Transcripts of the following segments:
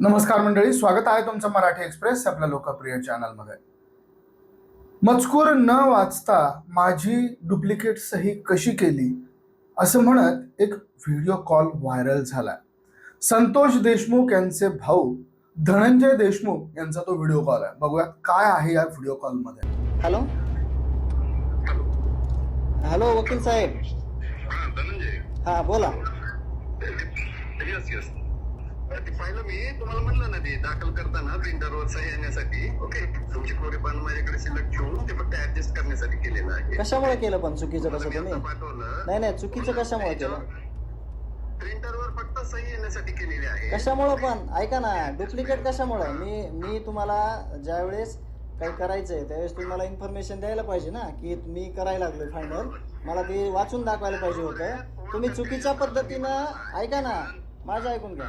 नमस्कार मंडळी स्वागत आहे तुमचं मराठी एक्सप्रेस आपल्या लोकप्रिय चॅनलमध्ये मजकूर न वाचता माझी डुप्लिकेट सही कशी केली असं म्हणत एक व्हिडिओ कॉल व्हायरल झाला संतोष देशमुख यांचे भाऊ धनंजय देशमुख यांचा तो व्हिडिओ कॉल आहे बघूयात काय आहे या व्हिडिओ कॉलमध्ये हॅलो हॅलो वकील साहेब हा धनंजय हा बोला येस येस ते पाहिलं मी तुम्हाला म्हणलं ना ते दाखल करताना प्रिंटरवर सही येण्यासाठी ओके तुमची कोरी पण माझ्याकडे शिल्लक ठेवून ते फक्त ऍडजस्ट करण्यासाठी केलेलं आहे. कशामुळे केलं पण चुकीचं कसं तुम्ही? पाठवलं. नाही नाही चुकीचं कशामुळे केलं? प्रिंटरवर फक्त सही येण्यासाठी केलेली आहे. कशामुळं पण? ऐका ना डुप्लिकेट कशामुळं? मी मी तुम्हाला ज्यावेळेस काही करायचंय त्यावेळेस तुम्ही मला इन्फॉर्मेशन द्यायला पाहिजे ना की मी करायला लागलो फायनल मला ते वाचून दाखवायला पाहिजे होतं. तुम्ही चुकीच्या पद्धतीनं ऐका ना माझं ऐकून घ्या.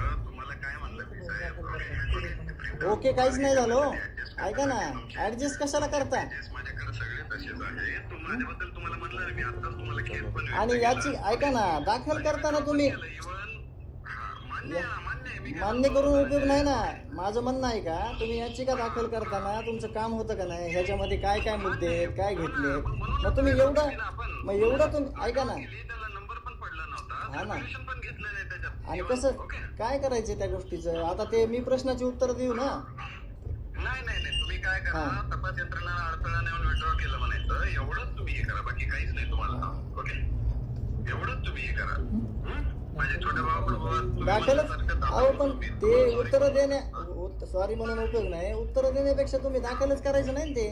ओके काहीच नाही झालं हो. ऐका ना ऍडजस्ट कशाला करता? माझ्याकडे सगळे तसेच आहे माझ्याबद्दल तुम्हाला ना मी आताच तुम्हाला केस पण आणि याची ऐका ना दाखल करताना तुम्ही मान्य मान्य आहे मी मान्य करून उपयोग नाही ना. माझं म्हणणं आहे का तुम्ही याचिका दाखल करताना तुमचं काम होतं का नाही? ह्याच्यामध्ये काय काय मुद्दे आहेत काय घेतले मग तुम्ही एवढं मग एवढं तुम्ही ऐका ना. केली, त्याला नंबर पण पडला हा ना. पण घेतलं नाही आणि कसं. काय करायचं त्या गोष्टीचं? आता ते मी प्रश्नाची उत्तर देऊ ना? नाही नाही नाही. तुम्ही काय करा. तपास यंत्रणा अडथळा नेऊन विड्रॉ केलं म्हणायचं. एवढंच तुम्ही हे करा. बाकी काहीच नाही तुम्हाला. ओके? एवढंच तुम्ही हे करा? माझ्या छोट्या भावाबरोबर अहो पण ते उत्तर देण्या सॉरी म्हणून उपयोग नाही. उत्तर देण्यापेक्षा तुम्ही दाखलच करायचं नाही ते?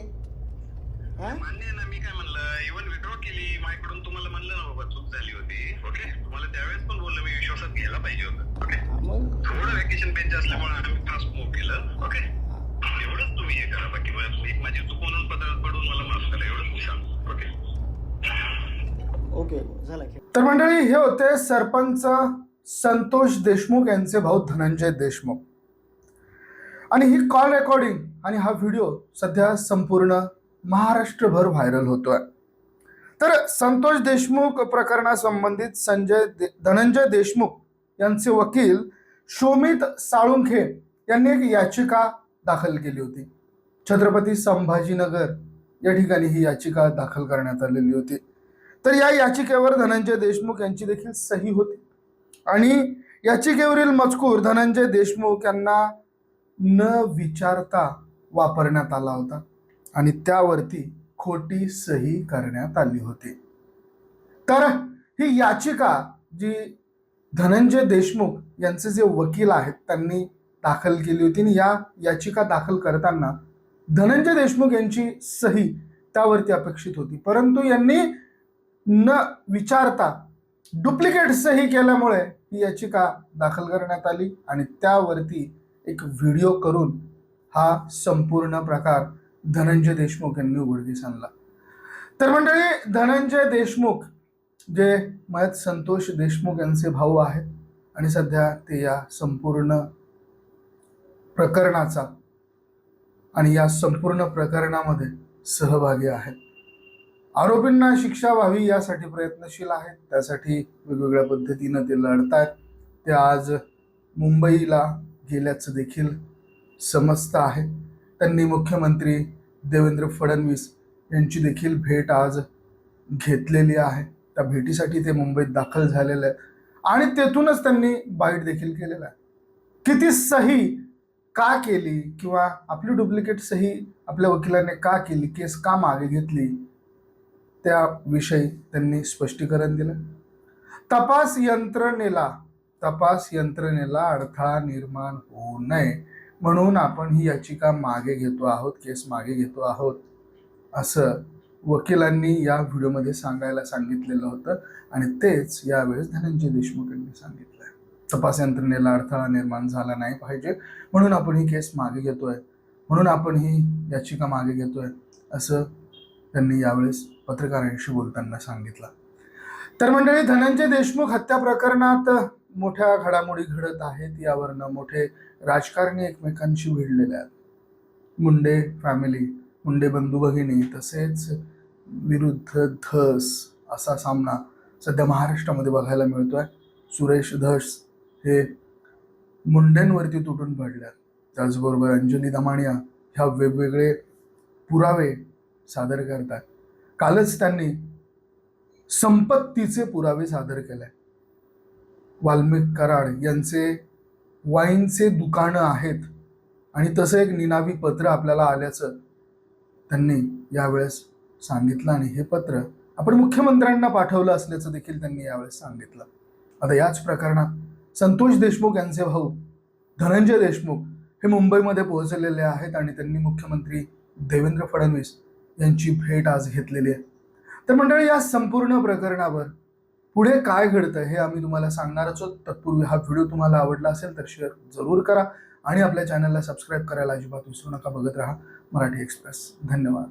मान्य ना मी काय म्हणलं इव्हन विड्रॉ केली माझ्याकडून तुम्हाला म्हणलं ना पाहिजे होतं. ओके थोडं व्हॅकेशन बेंच असल्यामुळे आम्ही फास्ट मूव्ह केलं. ओके एवढंच तुम्ही हे करा. बाकी एक माझी चूक म्हणून पदरात पडून मला माफ करा. एवढंच मी सांगतो. ओके ओके झाला तर मंडळी हे होते सरपंच संतोष देशमुख यांचे भाऊ धनंजय देशमुख. आणि ही कॉल रेकॉर्डिंग आणि हा व्हिडिओ सध्या संपूर्ण महाराष्ट्रभर व्हायरल होतोय. तर संतोष देशमुख प्रकरणासंबंधित संजय दे धनंजय देशमुख यांचे वकील शोमित साळुंखे यांनी एक याचिका दाखल केली होती. छत्रपती संभाजीनगर या ठिकाणी ही याचिका दाखल करण्यात आलेली होती. तर या याचिकेवर धनंजय देशमुख यांची देखील सही होती. आणि याचिकेवरील मजकूर धनंजय देशमुख यांना न विचारता वापरण्यात आला होता आणि त्यावरती खोटी सही करण्यात आली होती. तर ही याचिका जी धनंजय देशमुख यांचे जे वकील आहेत त्यांनी दाखल केली होती. आणि या याचिका दाखल करताना धनंजय देशमुख यांची सही त्यावरती अपेक्षित होती. परंतु यांनी न विचारता डुप्लिकेट सही केल्यामुळे ही याचिका दाखल करण्यात आली आणि त्यावरती एक व्हिडिओ करून हा संपूर्ण प्रकार धनंजय देशमुख यांनी उघडकीस आणला. तर मंडळी धनंजय देशमुख जे मयत संतोष देशमुख यांचे भाऊ आहेत आणि सध्या ते या संपूर्ण प्रकरणाचा आणि या संपूर्ण प्रकरणामध्ये सहभागी आहेत. आरोपींना शिक्षा व्हावी यासाठी प्रयत्नशील आहेत. त्यासाठी वेगवेगळ्या पद्धतीनं ते लढतायत. ते आज मुंबईला गेल्याचं देखील समजतं आहे. त्यांनी मुख्यमंत्री देवेंद्र फडणवीस यांची देखील भेट आज घेतलेली आहे. त्या भेटीसाठी ते मुंबईत दाखल झालेले आहे आणि तेथूनच त्यांनी बाईट देखील केलेला आहे. किती सही का केली किंवा आपली डुप्लिकेट सही आपल्या वकिलाने का केली केस का मागे घेतली त्याविषयी त्यांनी स्पष्टीकरण दिलं. तपास यंत्रणेला तपास यंत्रणेला अडथळा निर्माण होऊ नये म्हणून आपण ही याचिका मागे घेतो आहोत केस मागे घेतो आहोत असं वकिलांनी या व्हिडिओमध्ये सांगायला सांगितलेलं होतं आणि तेच यावेळेस धनंजय देशमुख यांनी सांगितलं आहे तपास यंत्रणेला अडथळा निर्माण झाला नाही पाहिजे म्हणून आपण ही केस मागे घेतोय. म्हणून आपण ही याचिका मागे घेतोय असं त्यांनी यावेळेस पत्रकारांशी बोलताना सांगितलं. तर मंडळी धनंजय देशमुख हत्या प्रकरणात मोठ्या घडामोडी घडत आहेत. यावरनं मोठे राजकारणी एकमेकांशी भिडलेले आहेत. मुंडे फॅमिली मुंडे बंधू भगिनी तसेच विरुद्ध धस असा सामना सध्या महाराष्ट्रामध्ये बघायला मिळतो आहे सुरेश धस हे मुंडेंवरती तुटून पडल्या त्याचबरोबर अंजली दमाणिया ह्या वेगवेगळे पुरावे सादर करतात. कालच त्यांनी संपत्तीचे पुरावे सादर केले वाल्मिक कराड यांचे वाईनचे दुकानं आहेत आणि तसं एक निनावी पत्र आपल्याला आल्याचं त्यांनी यावेळेस सांगितलं आणि हे पत्र आपण मुख्यमंत्र्यांना पाठवलं असल्याचं देखील त्यांनी यावेळेस सांगितलं. आता याच प्रकरणात संतोष देशमुख यांचे भाऊ धनंजय देशमुख हे मुंबईमध्ये पोहोचलेले आहेत आणि त्यांनी मुख्यमंत्री देवेंद्र फडणवीस यांची भेट आज घेतलेली आहे. तर मंडळी या संपूर्ण प्रकरणावर पुढे काय घडतं हे आम्ही तुम्हाला सांगणारच आहोत. तत्पूर्वी हा व्हिडिओ तुम्हाला आवडला असेल तर शेअर जरूर करा. आणि आपल्या चॅनलला सबस्क्राईब करायला अजिबात विसरू नका. बघत राहा मराठी एक्सप्रेस. धन्यवाद.